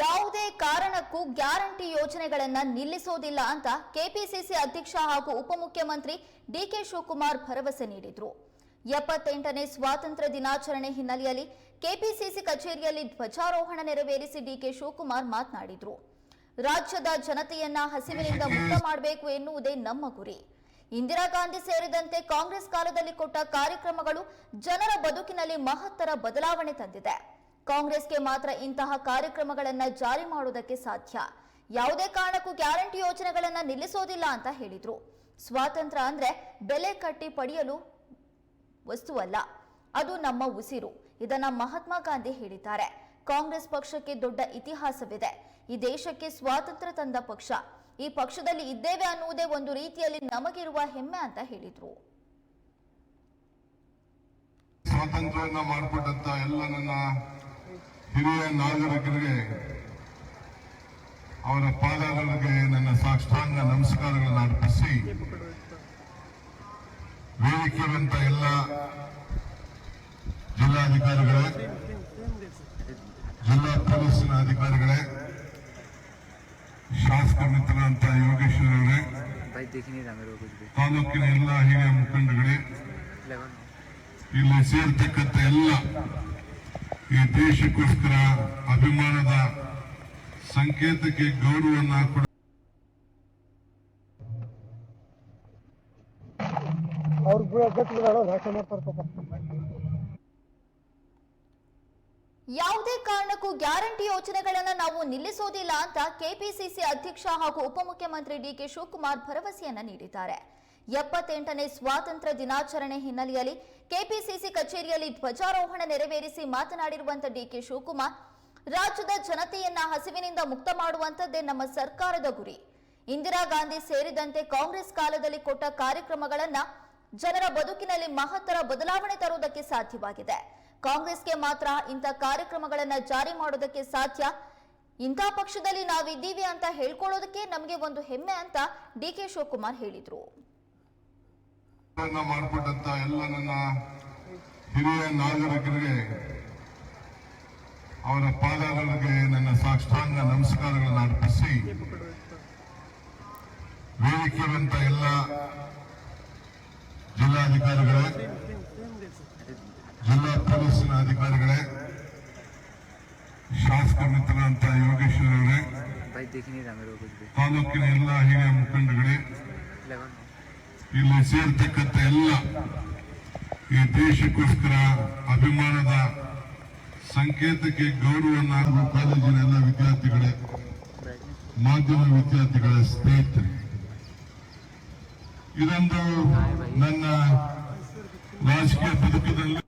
ಯಾವುದೇ ಕಾರಣಕ್ಕೂ ಗ್ಯಾರಂಟಿ ಯೋಜನೆಗಳನ್ನ ನಿಲ್ಲಿಸೋದಿಲ್ಲ ಅಂತ ಕೆಪಿಸಿಸಿ ಅಧ್ಯಕ್ಷ ಹಾಗೂ ಉಪಮುಖ್ಯಮಂತ್ರಿ ಡಿಕೆ ಶಿವಕುಮಾರ್ ಭರವಸೆ ನೀಡಿದ್ರು. ಎಪ್ಪತ್ತೆಂಟನೇ ಸ್ವಾತಂತ್ರ್ಯ ದಿನಾಚರಣೆ ಹಿನ್ನೆಲೆಯಲ್ಲಿ ಕೆಪಿಸಿಸಿ ಕಚೇರಿಯಲ್ಲಿ ಧ್ವಜಾರೋಹಣ ನೆರವೇರಿಸಿ ಡಿಕೆ ಶಿವಕುಮಾರ್ ಮಾತನಾಡಿದ್ರು. ರಾಜ್ಯದ ಜನತೆಯನ್ನ ಹಸಿವಿನಿಂದ ಮುಕ್ತ ಮಾಡಬೇಕು ಎನ್ನುವುದೇ ನಮ್ಮ ಗುರಿ. ಇಂದಿರಾ ಗಾಂಧಿ ಸೇರಿದಂತೆ ಕಾಂಗ್ರೆಸ್ ಕಾಲದಲ್ಲಿ ಕೊಟ್ಟ ಕಾರ್ಯಕ್ರಮಗಳು ಜನರ ಬದುಕಿನಲ್ಲಿ ಮಹತ್ತರ ಬದಲಾವಣೆ ತಂದಿದೆ. ಕಾಂಗ್ರೆಸ್ಗೆ ಮಾತ್ರ ಇಂತಹ ಕಾರ್ಯಕ್ರಮಗಳನ್ನು ಜಾರಿ ಮಾಡುವುದಕ್ಕೆ ಸಾಧ್ಯ. ಯಾವುದೇ ಕಾರಣಕ್ಕೂ ಗ್ಯಾರಂಟಿ ಯೋಜನೆಗಳನ್ನು ನಿಲ್ಲಿಸೋದಿಲ್ಲ ಅಂತ ಹೇಳಿದರು. ಸ್ವಾತಂತ್ರ್ಯ ಅಂದ್ರೆ ಬೆಲೆ ಕಟ್ಟಿ ಪಡೆಯಲು ವಸ್ತುವಲ್ಲ, ಅದು ನಮ್ಮ ಉಸಿರು. ಇದನ್ನ ಮಹಾತ್ಮ ಗಾಂಧಿ ಹೇಳಿದ್ದಾರೆ. ಕಾಂಗ್ರೆಸ್ ಪಕ್ಷಕ್ಕೆ ದೊಡ್ಡ ಇತಿಹಾಸವಿದೆ. ಈ ದೇಶಕ್ಕೆ ಸ್ವಾತಂತ್ರ್ಯ ತಂದ ಪಕ್ಷ. ಈ ಪಕ್ಷದಲ್ಲಿ ಇದ್ದೇವೆ ಅನ್ನುವುದೇ ಒಂದು ರೀತಿಯಲ್ಲಿ ನಮಗಿರುವ ಹೆಮ್ಮೆ ಅಂತ ಹೇಳಿದ್ರು. ಸ್ವಾತಂತ್ರ್ಯವನ್ನು ಮಾಡಿಕೊಟ್ಟಂತ ಎಲ್ಲ ನನ್ನ ಹಿರಿಯ ನಾಗರಿಕರಿಗೆ ಅವರ ಪಾದಗಳಿಗೆ ನನ್ನ ಸಾಕ್ಷಾಂಗ ನಮಸ್ಕಾರಗಳನ್ನು ಅರ್ಪಿಸಿ ವೇದಿಕೆಯಂತ ಎಲ್ಲ ಜಿಲ್ಲಾಧಿಕಾರಿಗಳೇ, ಜಿಲ್ಲಾ ಪೊಲೀಸಿನ ಅಧಿಕಾರಿಗಳೇ, ಶಾಸಕ ಮಿತ್ರಂತ ಯೋಗೇಶ್ವರ ಅವರೇ, ತಾಲೂಕಿನ ಎಲ್ಲ ಹಿರಿಯ ಮುಖಂಡಗಳೇ, ಇಲ್ಲಿ ಸೇರ್ತಕ್ಕಂಥ ಎಲ್ಲ ಈ ದೇಶಕ್ಕೋಸ್ಕರ ಅಭಿಮಾನದ ಸಂಕೇತಕ್ಕೆ ಗೌರವವನ್ನು ಕೊಡ ಪಾಪ ಯಾವುದೇ ಕಾರಣಕ್ಕೂ ಗ್ಯಾರಂಟಿ ಯೋಜನೆಗಳನ್ನ ನಾವು ನಿಲ್ಲಿಸೋದಿಲ್ಲ ಅಂತ ಕೆಪಿಸಿಸಿ ಅಧ್ಯಕ್ಷ ಹಾಗೂ ಉಪಮುಖ್ಯಮಂತ್ರಿ ಡಿಕೆ ಶಿವಕುಮಾರ್ ಭರವಸೆಯನ್ನ ನೀಡಿದ್ದಾರೆ. ಎಪ್ಪತ್ತೆಂಟನೇ ಸ್ವಾತಂತ್ರ್ಯ ದಿನಾಚರಣೆ ಹಿನ್ನೆಲೆಯಲ್ಲಿ ಕೆಪಿಸಿಸಿ ಕಚೇರಿಯಲ್ಲಿ ಧ್ವಜಾರೋಹಣ ನೆರವೇರಿಸಿ ಮಾತನಾಡಿರುವಂತಹ ಡಿಕೆ ಶಿವಕುಮಾರ್, ರಾಜ್ಯದ ಜನತೆಯನ್ನ ಹಸಿವಿನಿಂದ ಮುಕ್ತ ಮಾಡುವಂತದ್ದೇ ನಮ್ಮ ಸರ್ಕಾರದ ಗುರಿ. ಇಂದಿರಾ ಗಾಂಧಿ ಸೇರಿದಂತೆ ಕಾಂಗ್ರೆಸ್ ಕಾಲದಲ್ಲಿ ಕೊಟ್ಟ ಕಾರ್ಯಕ್ರಮಗಳನ್ನ ಜನರ ಬದುಕಿನಲ್ಲಿ ಮಹತ್ತರ ಬದಲಾವಣೆ ತರುವುದಕ್ಕೆ ಸಾಧ್ಯವಾಗಿದೆ. ಕಾಂಗ್ರೆಸ್ಗೆ ಮಾತ್ರ ಇಂಥ ಕಾರ್ಯಕ್ರಮಗಳನ್ನ ಜಾರಿ ಮಾಡೋದಕ್ಕೆ ಸಾಧ್ಯ. ಇಂಥ ಪಕ್ಷದಲ್ಲಿ ನಾವಿದ್ದೀವಿ ಅಂತ ಹೇಳ್ಕೊಳ್ಳೋದಕ್ಕೆ ನಮಗೆ ಒಂದು ಹೆಮ್ಮೆ ಅಂತ ಡಿಕೆ ಶಿವಕುಮಾರ್ ಹೇಳಿದ್ರು. ಮಾಡಿಕೊಟ್ಟಂತ ಎಲ್ಲ ನನ್ನ ಹಿರಿಯ ನಾಗರಿಕರಿಗೆ ಅವರ ಪಾದಗಳಿಗೆ ನನ್ನ ಸಾಕ್ಷಾಂಗ ನಮಸ್ಕಾರಗಳನ್ನು ಅರ್ಪಿಸಿ ವೇದಿಕೆಯಂತ ಎಲ್ಲ ಜಿಲ್ಲಾಧಿಕಾರಿಗಳೇ ಜಿಲ್ಲಾ ಪೊಲೀಸಿನ ಅಧಿಕಾರಿಗಳೇ ಶಾಸಕ ಮಿತ್ರರಂತ ಯೋಗೇಶ್ವರ ಅವರೇ ತಾಲೂಕಿನ ಎಲ್ಲ ಹಿರಿಯ ಮುಖಂಡಗಳೇ ಇಲ್ಲಿ ಸೇರ್ತಕ್ಕಂಥ ಎಲ್ಲ ಈ ದೇಶಕ್ಕೋಸ್ಕರ ಅಭಿಮಾನದ ಸಂಕೇತಕ್ಕೆ ಗೌರವ ನಾನು ಕಾಲೇಜಿನ ಎಲ್ಲ ವಿದ್ಯಾರ್ಥಿಗಳೇ, ಮಾಧ್ಯಮ ವಿದ್ಯಾರ್ಥಿಗಳ ಸ್ನೇಹಿತರೆ. ಇದೊಂದು ನನ್ನ ರಾಜಕೀಯ ಬದುಕಿನಲ್ಲಿ